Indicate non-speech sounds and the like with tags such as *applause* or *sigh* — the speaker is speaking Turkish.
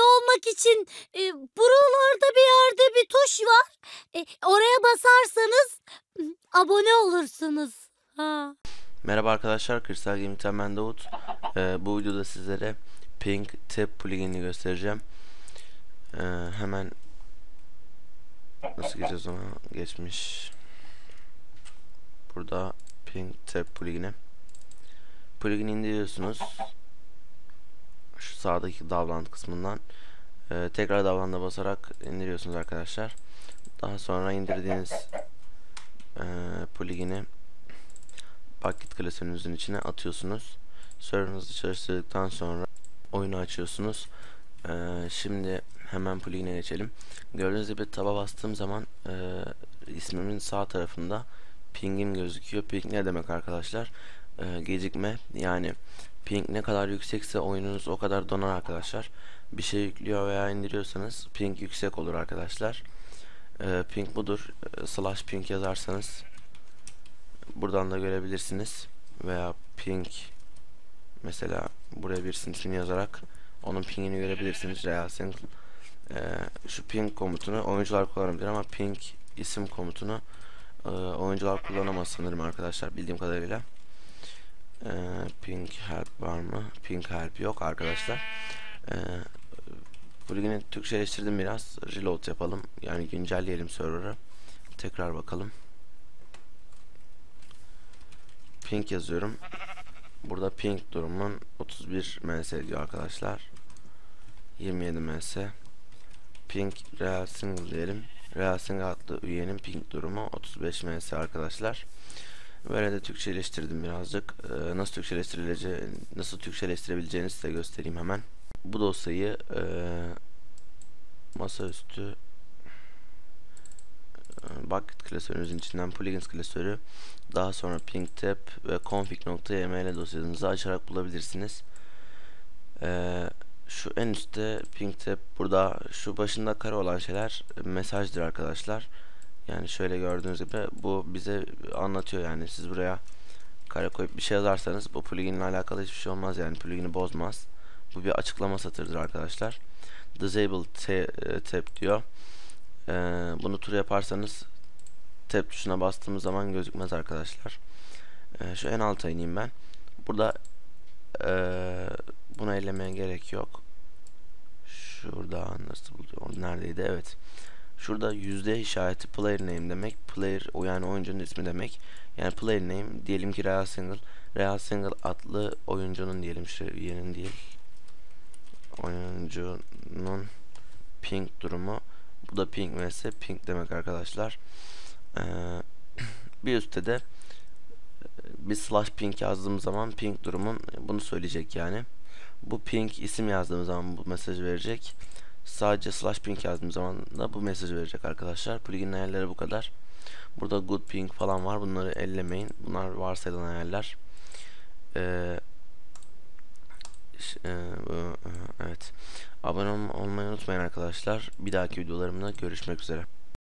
olmak için e, buralarda bir yerde bir tuş var. E, oraya basarsanız *laughs* abone olursunuz. Ha. Merhaba arkadaşlar, Kristal Gaming'ten ben Davut. Ee, bu videoda sizlere Pink Tab pluginini göstereceğim. Ee, hemen nasıl geçeceğiz ona? Geçmiş. Burada Pink Tab plugini. Plugini indiriyorsunuz. Şu sağdaki davlant kısmından. Ee, tekrar davlanta basarak indiriyorsunuz arkadaşlar. Daha sonra indirdiğiniz e, plugini paket klasörünüzün içine atıyorsunuz. Server'ınızı çalıştırdıktan sonra oyunu açıyorsunuz. Ee, şimdi hemen plugin'e geçelim. Gördüğünüz gibi taba bastığım zaman e, ismimin sağ tarafında ping'im gözüküyor. Ping ne demek arkadaşlar? Ee, gecikme yani ping ne kadar yüksekse oyununuz o kadar donar arkadaşlar. Bir şey yüklüyor veya indiriyorsanız ping yüksek olur arkadaşlar. Ee, ping budur. Ee, slash ping yazarsanız buradan da görebilirsiniz veya ping mesela buraya bir sinifini yazarak onun pingini görebilirsiniz real single ee, şu ping komutunu oyuncular kullanabilir ama ping isim komutunu e, oyuncular kullanamaz sanırım arkadaşlar bildiğim kadarıyla ee, ping help var mı ping help yok arkadaşlar ee, Plugin'i Türkçeleştirdim biraz reload yapalım yani güncelleyelim server'ı tekrar bakalım ping yazıyorum. Burada ping durumun 31 ms diyor arkadaşlar. 27 ms. Ping real single diyelim. Real single adlı üyenin ping durumu 35 ms arkadaşlar. Böyle de Türkçeleştirdim birazcık. Ee, nasıl Türkçeleştirileceği, nasıl Türkçeleştirebileceğini size göstereyim hemen. Bu dosyayı e, masaüstü bucket klasörünüzün içinden plugins klasörü daha sonra pingtab ve config.yml dosyanızı açarak bulabilirsiniz. Ee, şu en üstte pingtab burada şu başında kare olan şeyler mesajdır arkadaşlar. Yani şöyle gördüğünüz gibi bu bize anlatıyor yani siz buraya kare koyup bir şey yazarsanız bu pluginle alakalı hiçbir şey olmaz yani plugini bozmaz. Bu bir açıklama satırdır arkadaşlar. Disable tab diyor. Ee, bunu tur yaparsanız tab tuşuna bastığımız zaman gözükmez arkadaşlar. Ee, şu en alta ineyim ben. Burada ee, bunu ellemeye gerek yok. Şurada nasıl buluyor? Neredeydi? Evet. Şurada yüzde işareti player name demek. Player o yani oyuncunun ismi demek. Yani player name diyelim ki Real Single. Real Single adlı oyuncunun diyelim şu yerin değil. Oyuncunun ping durumu. Bu da ping vs ping demek arkadaşlar. Ee, *clears throat* bir üstte de bir slash ping yazdığım zaman ping durumun bunu söyleyecek yani. Bu ping isim yazdığım zaman bu mesaj verecek. Sadece slash ping yazdığım zaman da bu mesajı verecek arkadaşlar. Plugin ayarları bu kadar. Burada good ping falan var. Bunları ellemeyin. Bunlar varsayılan ayarlar. Ee, evet. Abone olmayı unutmayın arkadaşlar. Bir dahaki videolarımda görüşmek üzere.